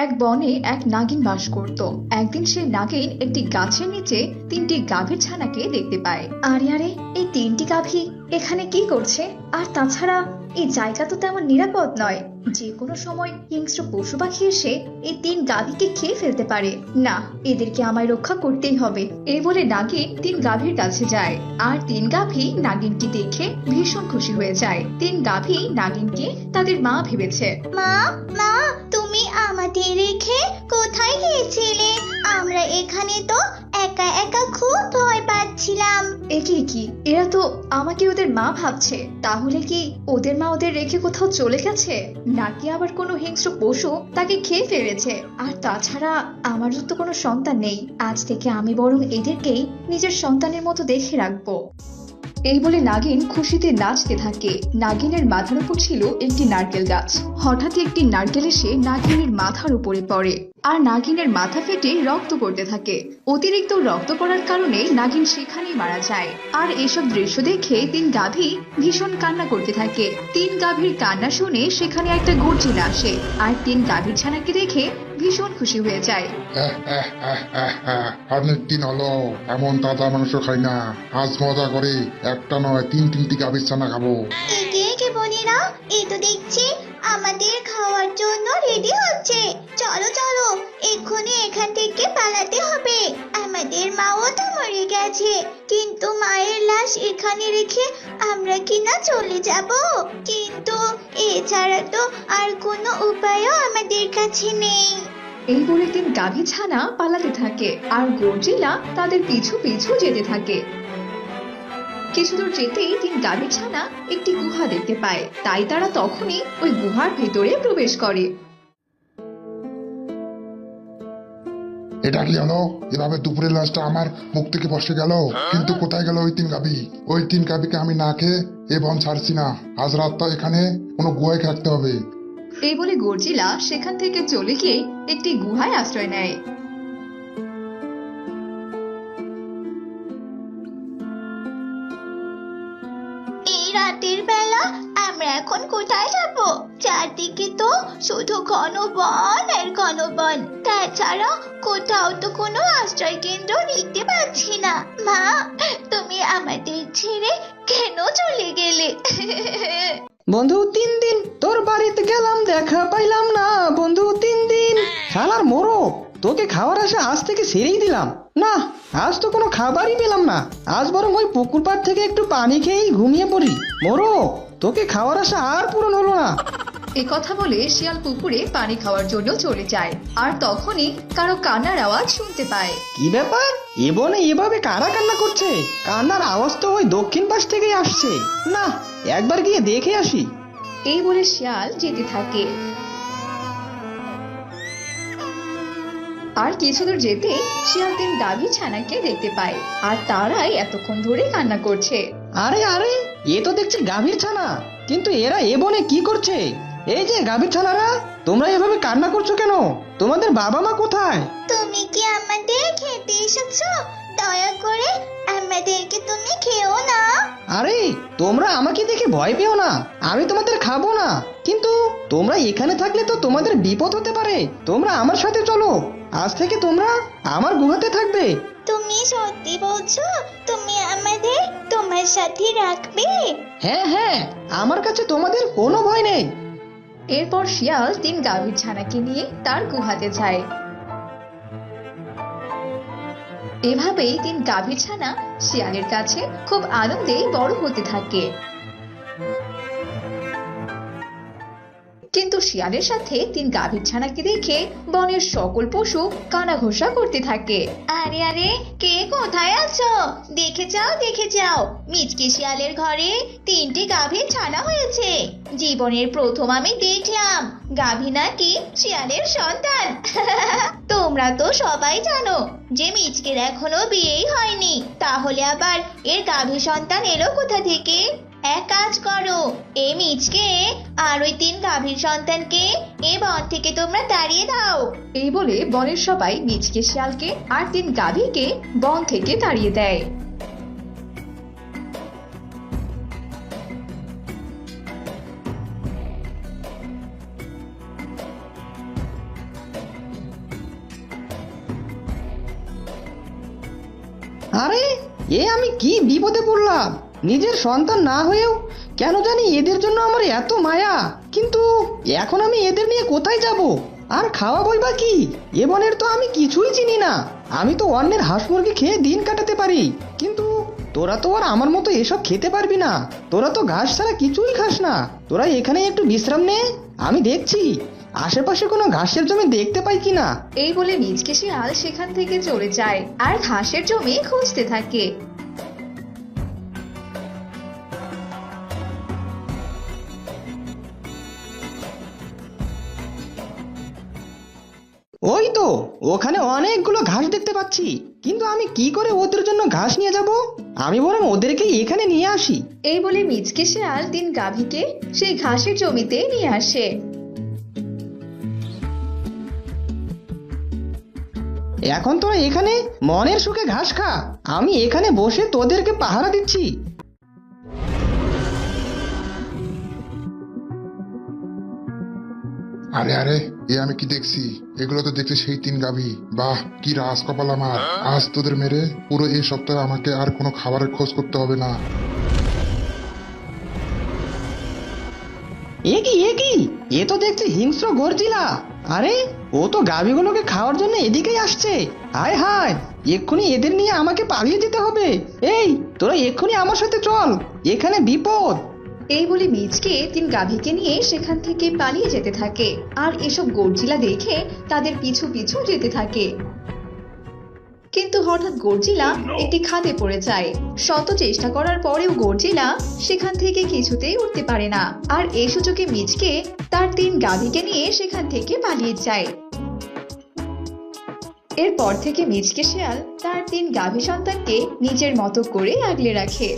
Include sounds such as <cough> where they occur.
এক বনে এক নাগিন বাস করত। একদিন সেই নাগিন একটি গাছের নিচে তিনটি গাভীর ছানাকে দেখতে পায়। আরে আরে, এই তিনটি গাভী এখানে কি করছে? আর তাছাড়া এই জায়গা তো তেমন নিরাপদ নয়। যে কোনো সময় হিংস্র পশু পাখি এসে এই তিন গাভীকে খেয়ে ফেলতে পারে। না, এদেরকে আমায় রক্ষা করতেই হবে। এই বলে নাগিন তিন গাভীর কাছে যায়। আর তিন গাভী নাগিনকে দেখে ভীষণ খুশি হয়ে যায়। তিন গাভী নাগিনকে তাদের মা ভেবেছে। মা মা, তুমি আমাদের রেখে কোথায় গিয়েছিলে? আমরা এখানে তো একা একা খুব ভয় পাচ্ছিলাম একে কি? এরা তো আমাকে ওদের মা ভাবছে। তাহলে কি ওদের মা ওদের রেখে কোথাও চলে গেছে? নাকি আবার কোনো হিংস্র পশু তাকে খেয়ে ফেলেছে? আর তাছাড়া আমার তো কোনো সন্তান নেই। আজ থেকে আমি বরং এদেরকেই নিজের সন্তানের মতো দেখে রাখব। এই বলে নাগিন খুশিতে নাচতে থাকে। নাগিনের মাথার উপর ছিল একটি নারকেল গাছ। হঠাৎ একটি নারকেল এসে নাগিনের মাথার উপরে পড়ে। আর নাগিনের মাথা ফেটে রক্ত পড়তে থাকে। অতিরিক্ত রক্ত পড়ার কারণে নাগিন সেখানেই মারা যায়। আর এসব দৃশ্য দেখে তিন গাভী ভীষণ কান্না করতে থাকে। তিন গাভীর কান্না শুনে সেখানে একটা গর্জিনা আসে আর তিন গাভীর ছানাকে দেখে ভীষণ খুশি হয়ে যায়। এহ, এহ, এহ, এহ, এহ, অনেক দিন হলো। এমন তাজা মাংস খাই না। আজ মজা করে একটা নয় তিন তিনটি গাভীর ছানা খাব। একে একে বলি না এই তো দেখছি। আমাদের খাওয়ার জন্য রেডি হচ্ছে। চলো চলো, এক্ষুনি এখান থেকে পালাতে হবে। আমাদের মাও তো মরে গেছে, কিন্তু মায়ের লাশ এখানে রেখে আমরা কি না চলে যাব। কিন্তু এছাড়া তো আর কোনো উপায়ও আমাদের কাছে নেই। এই বলে তিন গাভী ছানা পালাতে থাকে, আর গর্জিলা তাদের পিছু পিছু যেতে থাকে। কিছু দূর যেতেই তিন গাভী ছানা একটি গুহা দেখতে পায়। তাই তারা তখনই ওই গুহার ভেতরে প্রবেশ করে। এটা কি হলো এভাবে দুপুরের আমার মুখ থেকে বসে গেল। কিন্তু কোথায় গেল ওই তিন গাভী? ওই তিন গাভীকে আমি না খেয়ে এ বন ছাড়ছি না। আজ রাতটা এখানে কোনো গুহায় থাকতে হবে। এই বলে গর্জিলা সেখান থেকে চলে গিয়ে একটি গুহায় আশ্রয় নেয়। রাতের বেলা আমরা এখন কোথায় যাব? চারদিকে তো শুধু ঘন বন আর ঘন বন তাছাড়া কোথাও তো কোনো আশ্রয় কেন্দ্র দেখতে পাচ্ছি না। মা, তুমি আমাদের ছেড়ে কেন চলে গেলে? বন্ধু, তিন দিন তোর বাড়িতে গেলাম, দেখা পাইলাম না। বন্ধু, তিন দিন। শালার মোরো তোকে খাওয়ার আশা আজ থেকে সেরেই দিলাম। না আজ তো কোনো খাবারই পেলাম না। আজ বরং ওই পুকুর পাড় থেকে একটু পানি খেয়েই ঘুমিয়ে পড়ি। মোরো তোকে খাওয়ার আশা আর পূরণ হলো না। এ কথা বলে শিয়াল পুকুরে পানি খাওয়ার জন্য চলে যায়। আর তখনই কারও কান্নার আওয়াজ শুনতে পায়। কি ব্যাপার? এ বনে এভাবে কারা কান্না করছে? কান্নার আওয়াজ তো ওই দক্ষিণ পাশ থেকেই আসছে। না একবার গিয়ে দেখে আসি। এই বলে শিয়াল যেতে থাকে। আর কিছু দূর যেতে শিয়ালদিন গাভী ছানাকে দেখতে পায় আর তারাই এতক্ষণ ধরে কান্না করছে। আরে আরে এ তো দেখছি গাভীর ছানা। কিন্তু এরা এ বনে কি করছে? এই যে গাভীর ছানারা তোমরা এভাবে কান্না করছ কেন? তোমাদের বাবা মা কোথায়? তুমি কি আমাদের খেতে এসেছ? দয়া করে আমাদেরকে তুমি খেও না আরে তোমরা আমাকে দেখে ভয় পেও না। আমি তোমাদের খাব না। কিন্তু তোমরা এখানে থাকলে তো তোমাদের বিপদ হতে পারে। তোমরা আমার সাথে চলো। আজ থেকে তোমরা আমার গুহাতে থাকবে। তুমি সত্যি বলছো? তুমি আমাদের তোমার সাথে রাখবে? হ্যাঁ হ্যাঁ আমার কাছে তোমাদের কোনো ভয় নেই। এরপর শিয়াল তিন গাভীর ছানাকে নিয়ে তার গুহাতে যায়। এভাবেই তিন গাভীর ছানা শিয়ালের কাছে খুব আনন্দে বড় হতে থাকে। কিন্তু শিয়ালের সাথে তিন গাভীর ছানাকে দেখে বনের সকল পশু কানাঘোষা করতে থাকে। আরে আরে, কে কোথায় আছো? দেখে যাও দেখে যাও। মিচকে শিয়ালের ঘরে তিনটি গাভীর ছানা হয়েছে। জীবনের প্রথম আমি দেখলাম, গাভী নাকি শিয়ালের সন্তান। <laughs> তোমরা তো সবাই জানো যে মিচকের এখনও বিয়েই হয়নি। তাহলে আবার এর গাভী সন্তান এলো কোথা থেকে? এক কাজ করো এ মিচকে আর ওই তিন গাভীর সন্তানকে এ বন থেকে তোমরা তাড়িয়ে দাও। এই বলে বনের সবাই মিচকে শিয়ালকে আর তিন গাভীকে বন থেকে তাড়িয়ে দেয়। আরে এ আমি কি বিপদে পড়লাম? নিজের সন্তান না হয়েও কেন জানি এদের জন্য আমার এত মায়া। কিন্তু এখন আমি এদের নিয়ে কোথায় যাব? আর খাওয়াবই বা কি? এ বনের তো আমি কিছুই চিনি না। আমি তো অন্যের হাঁস মুরগি খেয়ে দিন কাটাতে পারি। কিন্তু তোরা তো আর আমার মতো এসব খেতে পারবি না। তোরা তো ঘাস ছাড়া কিছুই খাস না। তোরা এখানে একটু বিশ্রাম নে। আমি দেখছি, আশেপাশে কোনো ঘাসের জমি দেখতে পাই কিনা? এই বলে মিচকে শিয়াল সেখান থেকে চলে যায়। আর ঘাসের জমি খুঁজতে থাকে। তো ওখানে অনেকগুলো ঘাস দেখতে পাচ্ছি। কিন্তু আমি কি করে ওদের জন্য ঘাস নিয়ে যাব? আমি বরং ওদেরকে এখানে নিয়ে আসি। এই বলে মিচকে শিয়াল তিন গাভীকে সেই ঘাসের জমিতে নিয়ে আসে। এখন তোরা এখানে মনের সুখে ঘাস খা। আমি এখানে বসে তোদেরকে পাহারা দিচ্ছি। আরে আরে এ আমি কি দেখছি? এগুলো তো দেখছি সেই তিন গাভী। বাহ, কি রাজ কপাল আমার। আজ তোদের মেরে পুরো এই সপ্তাহে আমাকে আর কোনো খাবারের খোঁজ করতে হবে না। এ কি এ কি? এ তো দেখছি হিংস্র গর্জিলা। আরে, ও তো গাভীগুলোকে খাওয়ার জন্য এদিকেই আসছে। হায় হায়, এক্ষুনি এদের নিয়ে আমাকে পালিয়ে যেতে হবে। এই, তোরা এক্ষুনি আমার সাথে চল। এখানে বিপদ। এই বলে মিচকে তিন গাভীকে নিয়ে সেখান থেকে পালিয়ে যেতে থাকে। আর এসব গর্জিলা দেখে তাদের পিছু পিছু যেতে থাকে। কিন্তু হঠাৎ গর্জিলা একটি খাদে পড়ে যায়। শত চেষ্টা করার পরেও গর্জিলা সেখান থেকে কিছুতেই উঠতে পারে না। আর এই সুযোগে মিচকে তার তিন গাভীকে নিয়ে সেখান থেকে পালিয়ে যায়। এরপর থেকে মিচকে শেয়াল তার তিন গাভী সন্তানকে নিজের মতো করে আগলে রাখে।